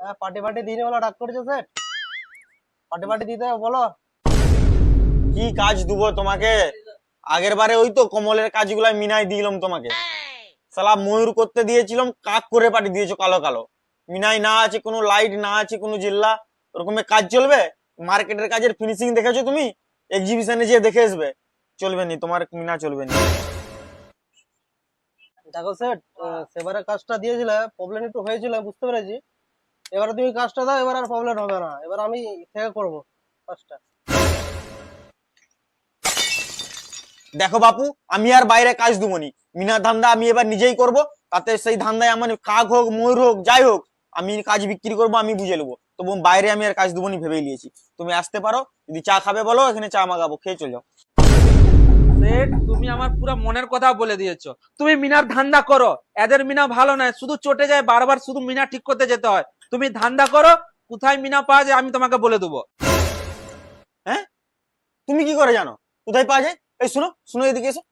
হ্যাঁ আগের বারে ওই তো কমলের কাজগুলো মিনাই দিলাম তোমাকে। সালা ময়ূর করতে দিয়েছিলাম, কাক করে পাঠিয়ে দিয়েছ কালো কালো। মিনাই না আছে, কোনো লাইট না আছে, কোনো জিল্লা। ওরকমের কাজ চলবে? মার্কেটের কাজের ফিনিশিং দেখেছ তুমি? এক্সিবিশনে যেয়ে দেখে আসবে। চলবে নি, তোমার মিনা চলবে না। দেখো সেট সেবারে কাজটা দিয়েছিলে প্রবলেম একটু হয়েছিল বুঝতে পেরেছি। এবারে তুমি কাজটা দাও এবার আর প্রবলেম হবে না। এবার আমি থেকে করব কাজটা। দেখো বাপু আমি আর বাইরে কাজ দেবো নি মিনা ধান্দা আমি এবার নিজেই করব তাতে সেই ধান্দায় আমার কাক হোক ময়ূর হোক যাই হোক আমি কাজ বিক্রি করব আমি বুঝে নেব। তবু বাইরে আমি আর কাজ দেবো নি ভেবেই নিয়েছি। তুমি আসতে পারো যদি চা খাবে বলো এখানে চা মাগাবো খেয়ে চলে যাও। সেট তুমি আমার পুরো মনের কথা বলে দিয়েছ। তুমি মিনার ধান্দা করো এদের মিনা ভালো নয় শুধু চটে যায় বারবার শুধু মিনা ঠিক করতে যেতে হয়। তুমি ধান্দা করো কোথায় মিনা পাওয়া যায় আমি তোমাকে বলে দেবো। হ্যাঁ? তুমি কি করে জানো? কোথায় পাওয়া যায়? এই শুনো শুনো এদিকে এসো।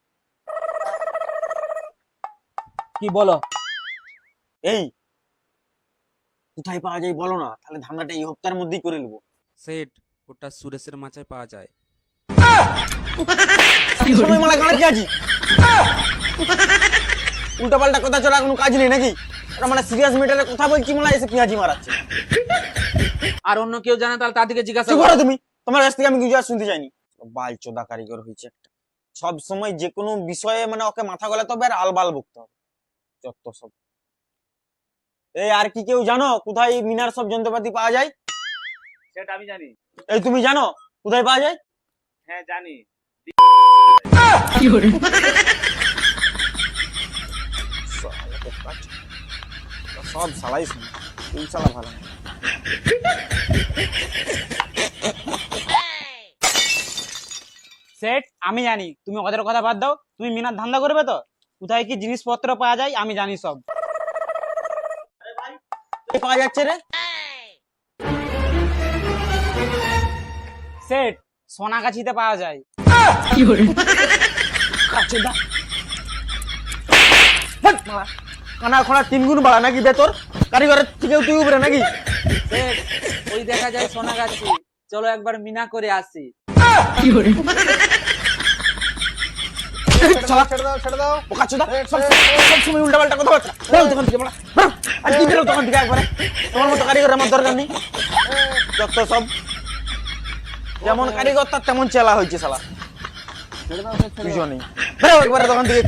কি বলো? এই কোথায় পাওয়া যায় বলো না তাহলে ধান্দাটা এই হপ্তাহের মধ্যেই করে নেব। সেট ওটা সুরেশের মাচায় পাওয়া যায়। সময় উল্টা পাল্টা কথা চলা কোনো কাজ নেই নাকি? মানে সিরিয়াস ম্যাটারে কথা বলছি এসে পেঁয়াজি মারাচ্ছে। আর অন্য কেউ জানে তাহলে তাদেরকে জিজ্ঞাসা করো। করো তুমি। তোমার কাছ থেকে আমি কিছু আর শুনতে চাইনি। বাল চোদা কারিগর হয়েছে একটা। সব সময় যে কোনো বিষয়ে মানে ওকে মাথা গলাতে হবে আর আলবাল বকতে হবে। যত সব। এই আর কি কেউ জানো কোথায় মিনার সব যন্ত্রপাতি পাওয়া যায়? সেটা আমি জানি। এই তুমি জানো কোথায় পাওয়া যায়? হ্যাঁ জানি। সব সালাই তুই সালা ভালো সেট আমি জানি। তুমি ওদের কথা বাদ দাও। তুমি মিনার ধান্দা করবে তো? কোথায় কি জিনিসপত্র পাওয়া যায় আমি জানি সব। পাওয়া যাচ্ছে রে। সেট সোনাগাছিতে পাওয়া যায়। চোদা কানা খোলা তিন গুণ বাড়া নাকি বেতর কারিগরের থেকে তুই উপরে নাকি? ওই দেখা যায় সোনাগাছি চলো একবার মিনা করে আসি। শালা ছেড়ে দাও ছেড়ে দাও বোকা চোদা সব সব সময় উল্টা পাল্টা কথা বলছে। বেরো দোকান থেকে বলা আর কি বেরো দোকান থেকে একবারে? তোমার মতো কারিগর আমার দরকার নেই। সব যেমন কারিগর তার তেমন চেলা হয়েছে শালা ছেড়ে দাও সেট, ছেড়ে দাও। দুজনেই। বেরো একবার দোকান থেকে